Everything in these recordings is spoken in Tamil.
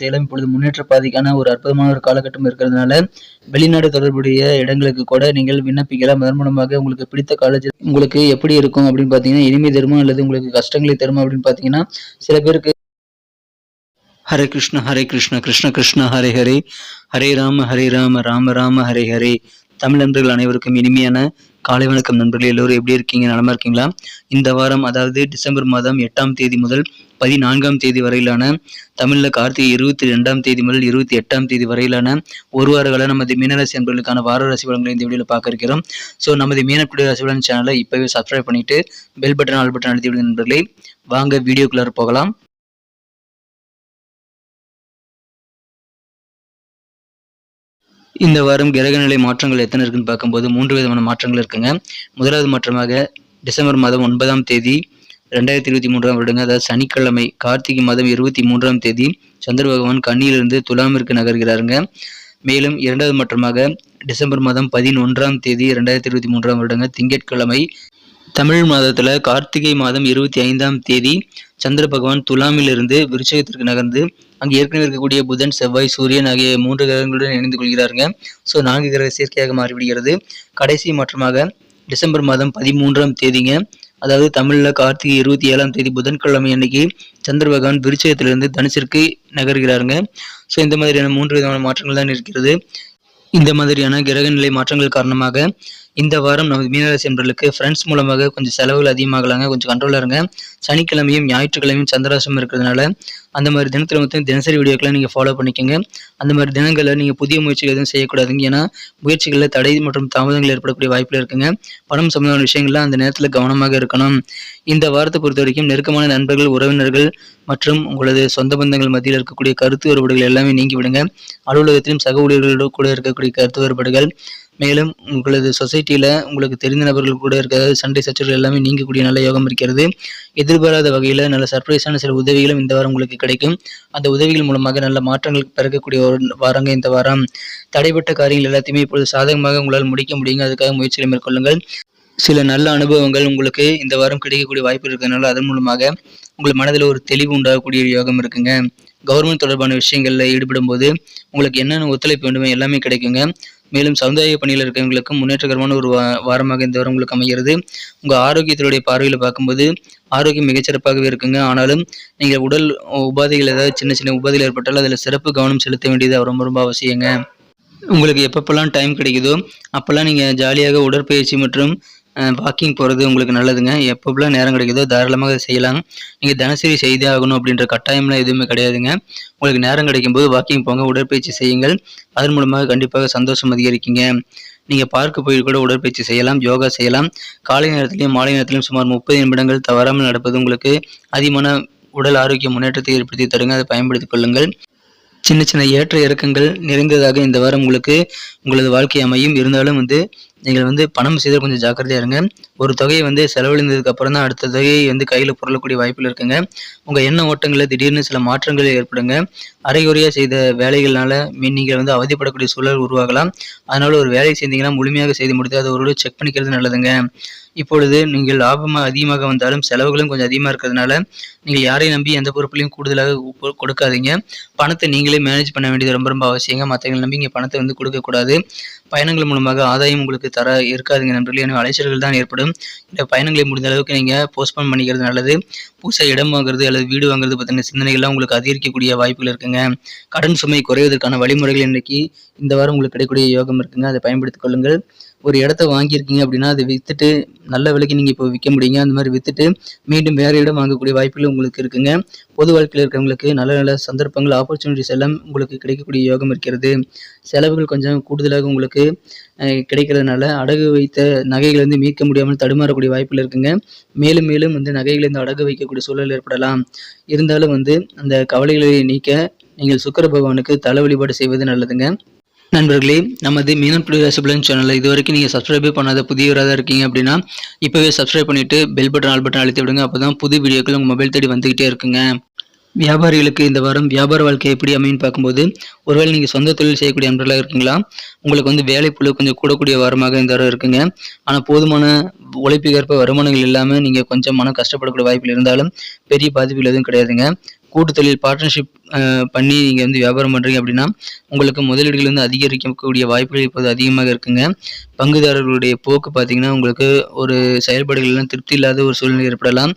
சேலம் இப்பொழுது முன்னேற்ற பாதைக்கான ஒரு அற்புதமான ஒரு காலகட்டம் இருக்கிறதுனால வெளிநாடு தொடர்புடைய இடங்களுக்கு கூட நீங்கள் விண்ணப்பிக்கலாம். அதன் மூலமாக உங்களுக்கு பிடித்த காலேஜ் உங்களுக்கு எப்படி இருக்கும் அப்படின்னு பார்த்தீங்கன்னா இனிமை தருமா அல்லது உங்களுக்கு கஷ்டங்களை தருமா அப்படின்னு பார்த்தீங்கன்னா சில பேருக்கு ஹரே கிருஷ்ண ஹரே கிருஷ்ண கிருஷ்ண கிருஷ்ண ஹரே ஹரே. ஹரே ராம ஹரே ராம ராம ராம ஹரே ஹரே. தமிழ் நண்பர்கள் அனைவருக்கும் இனிமையான காலை வணக்கம் நண்பர்கள் எல்லோரும் எப்படி இருக்கீங்க? நலமா இருக்கீங்களா? இந்த வாரம் அதாவது டிசம்பர் மாதம் எட்டாம் தேதி முதல் பதினான்காம் தேதி வரையிலான தமிழில் கார்த்திகை இருபத்தி ரெண்டாம் தேதி முதல் இருபத்தி எட்டாம் தேதி வரையிலான ஒரு வார கால நமது மீனராசி அன்பர்களுக்கான வார ராசி பலன்களை இந்த வீடியோவில் பார்க்க இருக்கிறோம். ஸோ நமது மீனக்குடி ராசி பலன் சேனலை இப்போவே சப்ஸ்கிரைப் பண்ணிட்டு பெல் பட்டன் ஆல் பட்டன் அழுத்தி விடுங்க நண்பர்களே. வாங்க வீடியோக்குள்ளார போகலாம். இந்த வாரம் கிரகநிலை மாற்றங்கள் எத்தனை இருக்குன்னு பார்க்கும்போது மூன்று விதமான மாற்றங்கள் இருக்குங்க. முதலாவது மாற்றமாக டிசம்பர் மாதம் ஒன்பதாம் தேதி ரெண்டாயிரத்தி இருபத்தி மூன்றாம் வருடங்க. அதாவது சனிக்கிழமை கார்த்திகை மாதம் இருபத்தி மூன்றாம் தேதி சந்திர பகவான் கண்ணியிலிருந்து துலாமிற்கு நகர்கிறாருங்க. மேலும் இரண்டாவது மாற்றமாக டிசம்பர் மாதம் பதினொன்றாம் தேதி ரெண்டாயிரத்தி இருபத்தி மூன்றாம் வருடங்க. திங்கட்கிழமை தமிழ் மாதத்தில் கார்த்திகை மாதம் இருபத்தி ஐந்தாம் தேதி சந்திர பகவான் துலாமிலிருந்து விருச்சகத்திற்கு நகர்ந்து அங்கே ஏற்கனவே இருக்கக்கூடிய புதன் செவ்வாய் சூரியன் ஆகிய மூன்று கிரகங்களுடன் இணைந்து கொள்கிறாருங்க. ஸோ நான்கு கிரக சேர்க்கையாக மாறிவிடுகிறது. கடைசி மாற்றமாக டிசம்பர் மாதம் பதிமூன்றாம் தேதிங்க. அதாவது தமிழில் கார்த்திகை இருபத்தி ஏழாம் தேதி புதன்கிழமை அன்னைக்கு சந்திர பகவான் விருச்சகத்திலிருந்து தனுசிற்கு நகர்கிறாருங்க. ஸோ இந்த மாதிரியான மூன்று விதமான மாற்றங்கள் தான் இருக்கிறது. இந்த மாதிரியான கிரகநிலை மாற்றங்கள் காரணமாக இந்த வாரம் நமது மீனராசி என்பவர்களுக்கு ஃப்ரெண்ட்ஸ் மூலமாக கொஞ்சம் செலவுகள் அதிகமாகலாங்க. கொஞ்சம் கண்ட்ரோலாக இருங்க. சனிக்கிழமையும் ஞாயிற்றுக்கிழமையும் சந்திராசம் இருக்கிறதுனால அந்த மாதிரி தினத்தில் வந்து தினசரி வீடியோக்களை நீங்கள் ஃபாலோ பண்ணிக்கோங்க. அந்த மாதிரி தினங்களில் நீங்கள் புதிய முயற்சிகள் எதுவும் செய்யக்கூடாதுங்க. ஏன்னா முயற்சிகளில் தடை மற்றும் தாமதங்கள் ஏற்படக்கூடிய வாய்ப்பில் இருக்குங்க. பணம் சம்பந்தமான விஷயங்கள்ல அந்த நேரத்தில் கவனமாக இருக்கணும். இந்த வாரத்தை பொறுத்த வரைக்கும் நெருக்கமான நண்பர்கள் உறவினர்கள் மற்றும் உங்களது சொந்த பந்தங்கள் மத்தியில் இருக்கக்கூடிய கருத்து வேறுபாடுகள் எல்லாமே நீங்கி விடுங்க. அலுவலகத்திலும் சக ஊழியர்களோடு கூட இருக்கக்கூடிய கருத்து வேறுபாடுகள் மேலும் உங்களது சொசைட்டியில் உங்களுக்கு தெரிந்த நபர்கள் கூட இருக்கிற சண்டை சச்சரவுகள் எல்லாமே நீங்கக்கூடிய நல்ல யோகம் இருக்கிறது. எதிர்பாராத வகையில் நல்ல சர்ப்ரைஸான சில உதவிகளும் இந்த வாரம் உங்களுக்கு கிடைக்கும். அந்த உதவிகள் மூலமாக நல்ல மாற்றங்கள் பிறக்கக்கூடிய ஒரு வாரங்க இந்த வாரம். தடைப்பட்ட காரியங்கள் எல்லாத்தையுமே இப்பொழுது சாதகமாக உங்களால் முடிக்க முடியுங்க. அதுக்காக முயற்சிகளை மேற்கொள்ளுங்கள். சில நல்ல அனுபவங்கள் உங்களுக்கு இந்த வாரம் கிடைக்கக்கூடிய வாய்ப்பு இருக்கிறதுனால அதன் மூலமாக உங்கள் மனதில் ஒரு தெளிவு உண்டாகக்கூடிய யோகம் இருக்குங்க. கவர்மெண்ட் தொடர்பான விஷயங்களில் ஈடுபடும் போது உங்களுக்கு என்னென்ன ஒத்துழைப்பு வேண்டுமோ எல்லாமே கிடைக்குங்க. மேலும் சமுதாய பணியில் இருக்கிறவங்களுக்கு முன்னேற்றகரமான ஒரு வாரமாக இந்த வாரம் உங்களுக்கு அமைகிறது. உங்கள் ஆரோக்கியத்தினுடைய பார்வையில் பார்க்கும்போது ஆரோக்கியம் மிகச்சிறப்பாகவே இருக்குங்க. ஆனாலும் நீங்கள் உடல் உபாதைகள் ஏதாவது சின்ன சின்ன உபாதைகள் ஏற்பட்டால் அதில் சிறப்பு கவனம் செலுத்த வேண்டியது ரொம்ப ரொம்ப அவசியங்க. உங்களுக்கு எப்பப்பெல்லாம் டைம் கிடைக்குதோ அப்போல்லாம் நீங்கள் ஜாலியாக உடற்பயிற்சி மற்றும் வாக்கிங் போகிறது உங்களுக்கு நல்லதுங்க. எப்பப்பெல்லாம் நேரம் கிடைக்குதோ தாராளமாக செய்யலாம். நீங்கள் தினசரி செய்தே ஆகணும் அப்படின்ற கட்டாயம்லாம் எதுவுமே கிடையாதுங்க. உங்களுக்கு நேரம் கிடைக்கும்போது வாக்கிங் போங்க உடற்பயிற்சி செய்யுங்கள். அதன் மூலமாக கண்டிப்பாக சந்தோஷம் அதிகரிக்குங்க. நீங்கள் பார்க்க போய் கூட உடற்பயிற்சி செய்யலாம் யோகா செய்யலாம். காலை நேரத்திலையும் மாலை நேரத்திலையும் சுமார் முப்பது நிமிடங்கள் தவறாமல் நடப்பது உங்களுக்கு அதிகமான உடல் ஆரோக்கிய முன்னேற்றத்தை ஏற்படுத்தி தருங்க. அதை பயன்படுத்திக் கொள்ளுங்கள். சின்ன சின்ன ஏற்ற இறக்கங்கள் நிறைந்ததாக இந்த வாரம் உங்களுக்கு உங்களது வாழ்க்கை அமையும். இருந்தாலும் வந்து நீங்கள் வந்து பணம் செய்தால் கொஞ்சம் ஜாக்கிரதையாக இருங்க. ஒரு தொகையை வந்து செலவழிந்ததுக்கு அப்புறம் தான் அடுத்த தொகையை வந்து கையில் புரளக்கூடிய வாய்ப்பில் இருக்குங்க. உங்கள் எண்ண ஓட்டங்களில் திடீர்னு சில மாற்றங்கள் ஏற்படுங்க. அரைகுறையாக செய்த வேலைகள்னால நீங்கள் வந்து அவதிப்படக்கூடிய சூழல் உருவாகலாம். அதனால் ஒரு வேலையை செய்தீங்கன்னா முழுமையாக செய்து முடித்து அதை ஒரு செக் பண்ணிக்கிறது நல்லதுங்க. இப்பொழுது நீங்கள் லாபமாக அதிகமாக வந்தாலும் செலவுகளும் கொஞ்சம் அதிகமாக இருக்கிறதுனால நீங்கள் யாரையும் நம்பி எந்த பொறுப்புலையும் கூடுதலாக கொடுக்காதீங்க. பணத்தை நீங்களே மேனேஜ் பண்ண வேண்டியது ரொம்ப ரொம்ப அவசியங்க. மற்றவங்களை நம்பி இங்கே பணத்தை வந்து கொடுக்கக்கூடாது பயணங்கள் மூலமாக ஆதாயம் உங்களுக்கு தர இருக்காதுங்க நண்பர்களே. எனவே அலைச்சல்கள் தான் ஏற்படும். இந்த பயணங்களை முடிந்த அளவுக்கு நீங்கள் போஸ்ட்போன் பண்ணிக்கிறது நல்லது. புதுசாக இடம் வாங்குறது அல்லது வீடு வாங்குறது பற்றின சிந்தனைகள்லாம் உங்களுக்கு அதிகரிக்கக்கூடிய வாய்ப்புகள் இருக்குங்க. கடன் சுமை குறைவதற்கான வழிமுறைகள் இன்றைக்கி இந்த வாரம் உங்களுக்கு கிடைக்கக்கூடிய யோகம் இருக்குங்க. அதை பயன்படுத்திக் கொள்ளுங்கள். ஒரு இடத்த வாங்கியிருக்கீங்க அப்படின்னா அதை விற்றுட்டு நல்ல விலைக்கு நீங்கள் இப்போ விற்க முடியுங்க. அந்த மாதிரி விற்றுட்டு மீண்டும் வேறு இடம் வாங்கக்கூடிய வாய்ப்புகள் உங்களுக்கு இருக்குங்க. பொது வாழ்க்கையில் இருக்கிறவங்களுக்கு நல்ல நல்ல சந்தர்ப்பங்கள் ஆப்பர்ச்சுனிட்டிஸ் எல்லாம் உங்களுக்கு கிடைக்கக்கூடிய யோகம் இருக்கிறது. செலவுகள் கொஞ்சம் கூடுதலாக உங்களுக்கு கிடைக்கிறதுனால அடகு வைத்த நகைகளிலிருந்து மீட்க முடியாமல் தடுமாறக்கூடிய வாய்ப்புகள் இருக்குங்க. மேலும் மேலும் வந்து நகைகளை அடகு வைக்கக்கூடிய சூழல் ஏற்படலாம். இருந்தாலும் வந்து அந்த கவலைகளை நீக்க நீங்கள் சுக்கர பகவானுக்கு தலை வழிபாடு செய்வது நல்லதுங்க. நண்பர்களே நமது மீனன் புலி ரசபலன் சேனலில் இது வரைக்கும் நீங்கள் சப்ஸ்கிரைபே பண்ணாத புதியவராக தான் இருக்கீங்க அப்படின்னா இப்போவே சப்ஸ்கிரைப் பண்ணிவிட்டு பெல் பட்டன் ஆல் பட்டன் அழுத்தி விடுங்க. அப்போ தான் புது வீடியோக்கள் உங்கள் மொபைல் தேடி வந்துக்கிட்டே இருக்குங்க. வியாபாரிகளுக்கு இந்த வாரம் வியாபார வாழ்க்கை எப்படி அமைன்னு பார்க்கும்போது ஒருவேளை நீங்கள் சொந்த தொழில் செய்யக்கூடிய நண்பர்களாக இருக்கீங்களா? உங்களுக்கு வந்து வேலைப்புழு கொஞ்சம் கூடக்கூடிய வாரமாக இந்த வாரம் இருக்குங்க. ஆனால் போதுமான உழைப்புக்கேற்ப வருமானங்கள் இல்லாமல் நீங்கள் கொஞ்சம் மனம் கஷ்டப்படக்கூடிய வாய்ப்பில் இருந்தாலும் பெரிய பாதிப்புகள் எதுவும் கிடையாதுங்க. கூட்டு தொழில் பார்ட்னர்ஷிப் பண்ணி நீங்கள் வந்து வியாபாரம் பண்ணுறீங்க அப்படின்னா உங்களுக்கு முதலீடுகள் வந்து அதிகரிக்கக்கூடிய வாய்ப்புகள் இப்போது அதிகமாக இருக்குங்க. பங்குதாரர்களுடைய போக்கு பார்த்தீங்கன்னா உங்களுக்கு ஒரு செயல்பாடுகள்லாம் திருப்தி இல்லாத ஒரு சூழ்நிலை ஏற்படலாம்.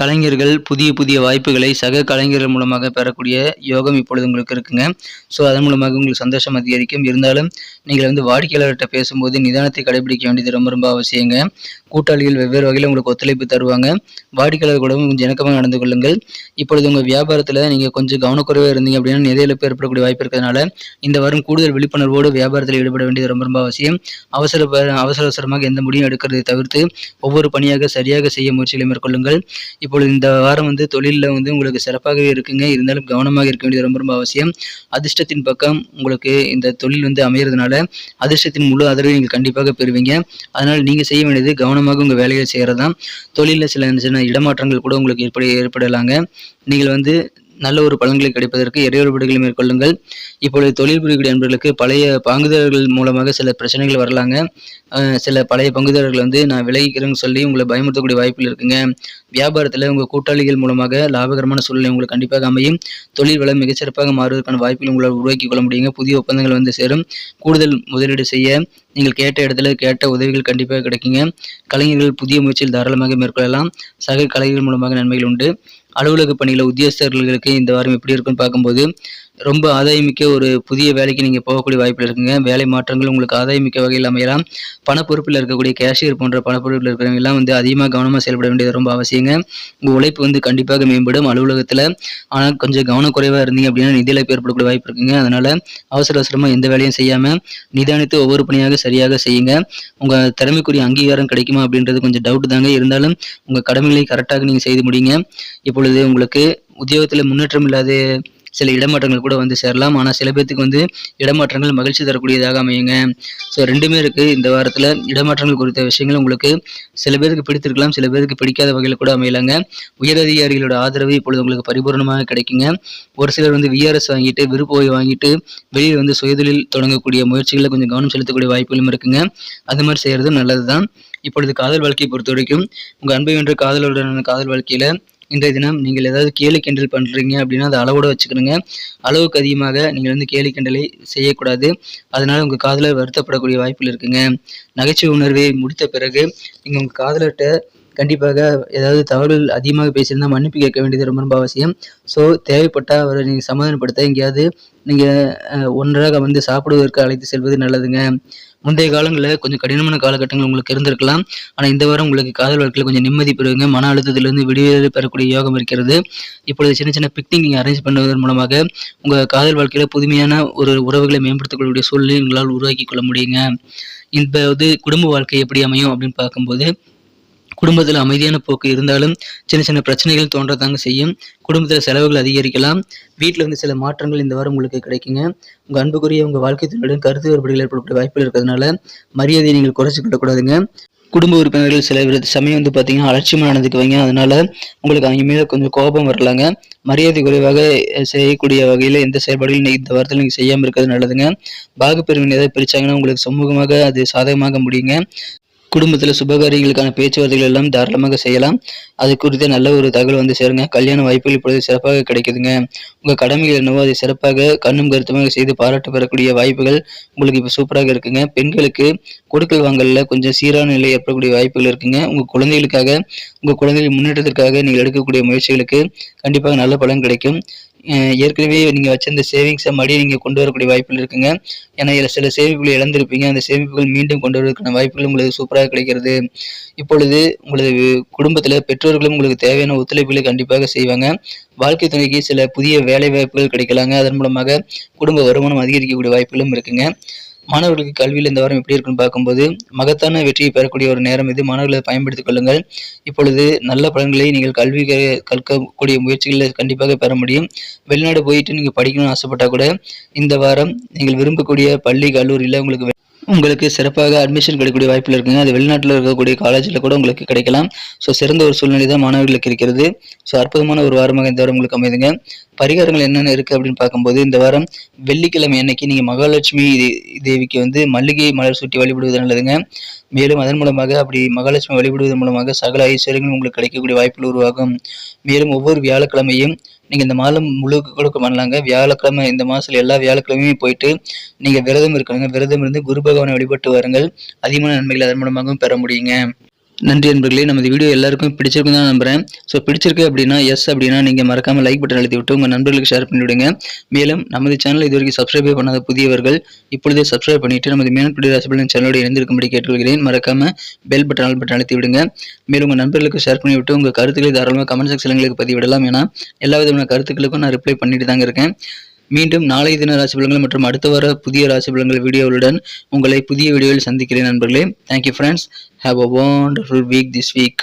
கலைஞர்கள் புதிய புதிய வாய்ப்புகளை சக கலைஞர்கள் மூலமாக பெறக்கூடிய யோகம் இப்பொழுது உங்களுக்கு இருக்குங்க. ஸோ அதன் மூலமாக உங்களுக்கு சந்தோஷம் அதிகரிக்கும். இருந்தாலும் நீங்கள் வந்து வாடிக்கையாளர்கிட்ட பேசும்போது நிதானத்தை கடைபிடிக்க வேண்டியது ரொம்ப ரொம்ப அவசியங்க. கூட்டாளிகள் வெவ்வேறு வகையில் உங்களுக்கு ஒத்துழைப்பு தருவாங்க. வாடிக்கையாளர் கூடவும் கொஞ்சம் இணக்கமாக நடந்து கொள்ளுங்கள். இப்பொழுது உங்கள் வியாபாரத்தில் நீங்கள் கொஞ்சம் கவனக்குறைவாக இருந்தீங்க அப்படின்னா நிறைய இழப்பு ஏற்படக்கூடிய வாய்ப்பு இருக்கிறதுனால இந்த வாரம் கூடுதல் விழிப்புணர்வோடு வியாபாரத்தில் ஈடுபட வேண்டியது ரொம்ப ரொம்ப அவசியம். அவசர அவசர அவசரமாக எந்த முடிவும் எடுக்கிறதை தவிர்த்து ஒவ்வொரு பணியாக சரியாக செய்ய முயற்சிகளை மேற்கொள்ளுங்கள். இப்பொழுது இந்த வாரம் வந்து தொழிலில் வந்து உங்களுக்கு சிறப்பாகவே இருக்குங்க. இருந்தாலும் கவனமாக இருக்க வேண்டியது ரொம்ப ரொம்ப அவசியம். அதிர்ஷ்டத்தின் பக்கம் உங்களுக்கு இந்த தொழில் வந்து அமைகிறதுனால அதிர்ஷ்டத்தின் முழு ஆதரவை நீங்கள் கண்டிப்பாக பெறுவீங்க. அதனால் நீங்கள் செய்ய வேண்டியது கவனமாக உங்கள் வேலையை செய்கிறது தான் தொழிலில் சில சின்ன இடமாற்றங்கள் கூட உங்களுக்கு ஏற்பட ஏற்படலாங்க. நீங்கள் வந்து நல்ல ஒரு பலன்களை கிடைப்பதற்கு இறைவழிபாடுகளை மேற்கொள்ளுங்கள். இப்பொழுது தொழில் புரியக்கூடிய நண்பர்களுக்கு பழைய பங்குதாரர்கள் மூலமாக சில பிரச்சனைகள் வரலாங்க. சில பழைய பங்குதாரர்கள் வந்து நான் விலகிக்கிறேன்னு சொல்லி உங்களை பயமுறுத்தக்கூடிய வாய்ப்புகள் இருக்குங்க. வியாபாரத்தில் உங்கள் கூட்டாளிகள் மூலமாக லாபகரமான சூழ்நிலை உங்களுக்கு கண்டிப்பாக அமையும். தொழில் வளம் மிகச்சிறப்பாக மாறுவதற்கான வாய்ப்புகள் உங்களால் உருவாக்கி கொள்ள முடியுங்க. புதிய ஒப்பந்தங்கள் வந்து சேரும். கூடுதல் முதலீடு செய்ய நீங்கள் கேட்ட இடத்துல கேட்ட உதவிகள் கண்டிப்பாக கிடைக்குங்க. கலைஞர்கள் புதிய முயற்சியில் தாராளமாக மேற்கொள்ளலாம். சக கலைஞர்கள் மூலமாக நன்மைகள் உண்டு. அலுவலக பணியில் உத்தியோகஸ்தர்களுக்கு இந்த வாரம் எப்படி இருக்குன்னு பார்க்கும்போது ரொம்ப ஆதாயமிக்க ஒரு புதிய வேலைக்கு நீங்கள் போகக்கூடிய வாய்ப்பில் இருக்குங்க. வேலை மாற்றங்கள் உங்களுக்கு ஆதாயமிக்க வகையில் அமையலாம். பணப்பொறுப்பில் இருக்கக்கூடிய கேஷியர் போன்ற பணப்பொறுப்பில் இருக்கிறவங்க எல்லாம் வந்து அதிகமாக கவனமாக செயல்பட வேண்டியது ரொம்ப அவசியங்க. உங்கள் உழைப்பு வந்து கண்டிப்பாக மேம்படும். அலுவலகத்தில் ஆனால் கொஞ்சம் கவனக்குறைவாக இருந்தீங்க அப்படின்னா நிதி ஏற்படக்கூடிய வாய்ப்பு இருக்குங்க. அதனால் அவசர அவசரமாக எந்த வேலையும் செய்யாமல் நிதானித்து ஒவ்வொரு பணியாக சரியாக செய்யுங்க. உங்கள் திறமைக்குரிய அங்கீகாரம் கிடைக்குமா அப்படின்றது கொஞ்சம் டவுட் தாங்க. இருந்தாலும் உங்கள் கடமைகளை கரெக்டாக நீங்கள் செய்து முடியுங்க இப்பொழுது உங்களுக்கு உத்தியோகத்தில் முன்னேற்றம் இல்லாத சில இடமாற்றங்கள் கூட வந்து சேரலாம். ஆனால் சில பேர்த்துக்கு வந்து இடமாற்றங்கள் மகிழ்ச்சி தரக்கூடியதாக அமையுங்க. ஸோ ரெண்டுமே இருக்குது இந்த வாரத்தில் இடமாற்றங்கள் குறித்த விஷயங்கள் உங்களுக்கு சில பேருக்கு பிடித்திருக்கலாம். சில பேருக்கு பிடிக்காத வகையில் கூட அமையலாங்க. உயரதிகாரிகளோட ஆதரவு இப்பொழுது உங்களுக்கு பரிபூர்ணமாக கிடைக்குங்க. ஒரு சிலர் வந்து விஆர்எஸ் வாங்கிட்டு விருப்ப வாங்கிட்டு வெளியில் வந்து சுயதொழில் தொடங்கக்கூடிய முயற்சிகளில் கொஞ்சம் கவனம் செலுத்தக்கூடிய வாய்ப்புகளும் இருக்குங்க. அது மாதிரி செய்கிறது நல்லது தான் இப்பொழுது காதல் வாழ்க்கையை பொறுத்த வரைக்கும் உங்கள் அன்பை வென்ற காதலுடனான காதல் வாழ்க்கையில் இன்றைய தினம் நீங்கள் ஏதாவது கேலி கிண்டல் பண்ணுறீங்க அப்படின்னா அதை அளவோடு வச்சுக்கணுங்க. அளவுக்கு அதிகமாக நீங்கள் வந்து கேலி கிண்டலை செய்யக்கூடாது. அதனால் உங்கள் காதலர் வருத்தப்படக்கூடிய வாய்ப்புகள் இருக்குங்க. நகைச்சுவை உணர்வை முடித்த பிறகு நீங்கள் உங்கள் காதலர்கிட்ட கண்டிப்பாக ஏதாவது தவறுகள் அதிகமாக பேசியிருந்தால் மன்னிப்பு கேட்க வேண்டியது ரொம்ப ரொம்ப அவசியம். ஸோ தேவைப்பட்டால் அவரை நீங்கள் சமாதானப்படுத்த எங்கேயாவது நீங்கள் ஒன்றாக வந்து சாப்பிடுவதற்கு அழைத்து செல்வது நல்லதுங்க. முந்தைய காலங்களில் கொஞ்சம் கடினமான காலகட்டங்கள் உங்களுக்கு இருந்திருக்கலாம். ஆனால் இந்த வாரம் உங்களுக்கு காதல் வாழ்க்கையில் கொஞ்சம் நிம்மதி பெறுவீங்க. மன அழுத்தத்திலிருந்து விடுதலை பெறக்கூடிய யோகம் இருக்கிறது. இப்பொழுது சின்ன சின்ன பிக்னிக் நீங்கள் அரேஞ்ச் பண்ணுவதன் மூலமாக உங்கள் காதல் வாழ்க்கையில் புதுமையான ஒரு உறவுகளை மேம்படுத்தக்கூடிய சூழ்நிலை உங்களால் உருவாக்கி கொள்ள முடியுங்க. இப்போ வந்து குடும்ப வாழ்க்கை எப்படி அமையும் அப்படின்னு பார்க்கும்போது குடும்பத்தில் அமைதியான போக்கு இருந்தாலும் சின்ன சின்ன பிரச்சனைகள் தோன்றதாங்க செய்யும். குடும்பத்தில் செலவுகள் அதிகரிக்கலாம். வீட்டில் வந்து சில மாற்றங்கள் இந்த வாரம் உங்களுக்கு கிடைக்குங்க. உங்கள் அன்புக்குரிய உங்கள் வாழ்க்கை துணையுடன் கருத்து வேறுபாடுகள் ஏற்படக்கூடிய வாய்ப்புகள் இருக்கிறதுனால மரியாதையை நீங்கள் குறைச்சிக்கிடக்கூடாதுங்க. குடும்ப உறுப்பினர்கள் சில சமயம் வந்து பார்த்தீங்கன்னா அலட்சியமாக நடந்துக்குவாங்க அதனால உங்களுக்கு அவங்க மேலே கொஞ்சம் கோபம் வரலாங்க. மரியாதை குறைவாக செய்யக்கூடிய வகையில் எந்த செயல்பாடுகளும் இந்த வாரத்தில் நீங்கள் செய்யாமல் இருக்கிறது நல்லதுங்க. பாகுப்பிரிவினை ஏதாவது பிரித்தாங்கன்னா உங்களுக்கு சமூகமாக அது சாதகமாக முடியுங்க. குடும்பத்தில் சுபகாரியங்களுக்கான பேச்சுவார்த்தைகள் எல்லாம் தாராளமாக செய்யலாம். அது குறித்த நல்ல ஒரு தகவல் வந்து சேருங்க. கல்யாண வாய்ப்புகள் இப்பொழுது சிறப்பாக கிடைக்குதுங்க. உங்கள் கடமைகள் என்னவோ அதை சிறப்பாக கண்ணும் கருத்துமாக செய்து பாராட்டு பெறக்கூடிய வாய்ப்புகள் உங்களுக்கு இப்போ சூப்பராக இருக்குங்க. பெண்களுக்கு கொடுக்கல் வாங்கலில் கொஞ்சம் சீரான நிலை ஏற்படக்கூடிய வாய்ப்புகள் இருக்குங்க. உங்கள் குழந்தைகளுக்காக உங்கள் குழந்தைகள் முன்னேற்றத்திற்காக நீங்கள் எடுக்கக்கூடிய முயற்சிகளுக்கு கண்டிப்பாக நல்ல பலன் கிடைக்கும். ஏற்கனவே நீங்கள் வச்சிருந்த சேவிங்ஸை மறுபடியும் நீங்கள் கொண்டு வரக்கூடிய வாய்ப்புகள் இருக்குங்க. ஏன்னா இதில் சில சேமிப்புகளை இழந்திருப்பீங்க. அந்த சேமிப்புகள் மீண்டும் கொண்டு வருவதற்கான வாய்ப்புகள் உங்களுக்கு சூப்பராக கிடைக்கிறது. இப்பொழுது உங்களது குடும்பத்தில் பெற்றோர்களும் உங்களுக்கு தேவையான ஒத்துழைப்புகளை கண்டிப்பாக செய்வாங்க. வாழ்க்கை துணைக்கு சில புதிய வேலை வாய்ப்புகள் கிடைக்கலாங்க. அதன் மூலமாக குடும்ப வருமானம் அதிகரிக்கக்கூடிய வாய்ப்புகளும் இருக்குங்க. மாணவர்களுக்கு கல்வியில் இந்த வாரம் எப்படி இருக்குன்னு பார்க்கும்போது மகத்தான வெற்றியை பெறக்கூடிய ஒரு நேரம் இது. மாணவர்களை பயன்படுத்திக் கொள்ளுங்கள். இப்பொழுது நல்ல பலன்களை நீங்கள் கல்வி கற்கக்கூடிய முயற்சிகளில் கண்டிப்பாக பெற முடியும். வெளிநாடு போயிட்டு நீங்கள் படிக்கணும்னு ஆசைப்பட்டால் கூட இந்த வாரம் நீங்கள் விரும்பக்கூடிய பள்ளி கல்லூரியில் உங்களுக்கு உங்களுக்கு சிறப்பாக அட்மிஷன் கிடைக்கக்கூடிய வாய்ப்பில் இருக்குங்க. அது வெளிநாட்டில் இருக்கக்கூடிய காலேஜில் கூட உங்களுக்கு கிடைக்கலாம். ஸோ சிறந்த ஒரு சூழ்நிலை தான் மாணவர்களுக்கு இருக்கிறது. ஸோ அற்புதமான ஒரு வாரமாக இந்த வாரம் உங்களுக்கு அமைதுங்க. பரிகாரங்கள் என்னென்ன இருக்குது அப்படின்னு பார்க்கும்போது இந்த வாரம் வெள்ளிக்கிழமை அன்னைக்கு நீங்கள் மகாலட்சுமி தேவிக்கு வந்து மல்லிகை மலர் சுட்டி வழிபடுவது நல்லதுங்க. மேலும் அதன் மூலமாக அப்படி மகாலட்சுமி வழிபடுவதன் மூலமாக சகல ஐஸ்வர்யங்களும் உங்களுக்கு கிடைக்கக்கூடிய வாய்ப்புகள் உருவாகும். மேலும் ஒவ்வொரு வியாழக்கிழமையும் நீங்கள் இந்த மாதம் முழுக்க கூட பண்ணலாங்க வியாழக்கிழமை இந்த மாதத்தில் எல்லா வியாழக்கிழமையும் போயிட்டு நீங்கள் விரதம் இருக்கணுங்க. விரதம் இருந்து குரு பகவானை வழிபட்டு வாருங்கள். அதிகமான நன்மைகளை அதன் மூலமாகவும் பெற முடியுங்க. நன்றி நண்பர்களே. நமது வீடியோ எல்லாருக்கும் பிடிச்சிருக்கும் தான் நம்புகிறேன் ஸோ பிடிச்சிருக்கு அப்படின்னா எஸ் அப்படின்னா நீங்கள் மறக்காமல் லைக் பட்டன் அழுத்தி விட்டு உங்கள் நண்பர்களுக்கு ஷேர் பண்ணிவிடுங்க. மேலும் நமது சேனல் இதுவரைக்கும் சப்ஸ்கிரைப் பண்ணாத புதியவர்கள் இப்பொழுதே சப்ஸ்கிரைப் பண்ணிட்டு நமது மேன்படி ராசிபலன் சேனலோடு இணைந்திருக்கும்படி கேட்டுக்கொள்கிறேன். மறக்காமல் பெல் பட்டன் ஆல் பட்டன் அழுத்தி விடுங்க மேலும் உங்கள் நண்பர்களுக்கு ஷேர் பண்ணிவிட்டு உங்கள் கருத்துக்களை தாராளமாக கமெண்ட் செக்ஷன்களுக்கு பதிவிடலாம். ஏன்னா எல்லா விதமான கருத்துக்களுக்கும் நான் ரிப்ளை பண்ணிட்டு தாங்க இருக்கேன். மீண்டும் நாளை தின ராசி பலன்கள் மற்றும் அடுத்த வார புதிய ராசி பலன்கள் வீடியோவுடன் உங்களை புதிய வீடியோவில் சந்திக்கிறேன் நண்பர்களே. Thank you friends have a wonderful week this week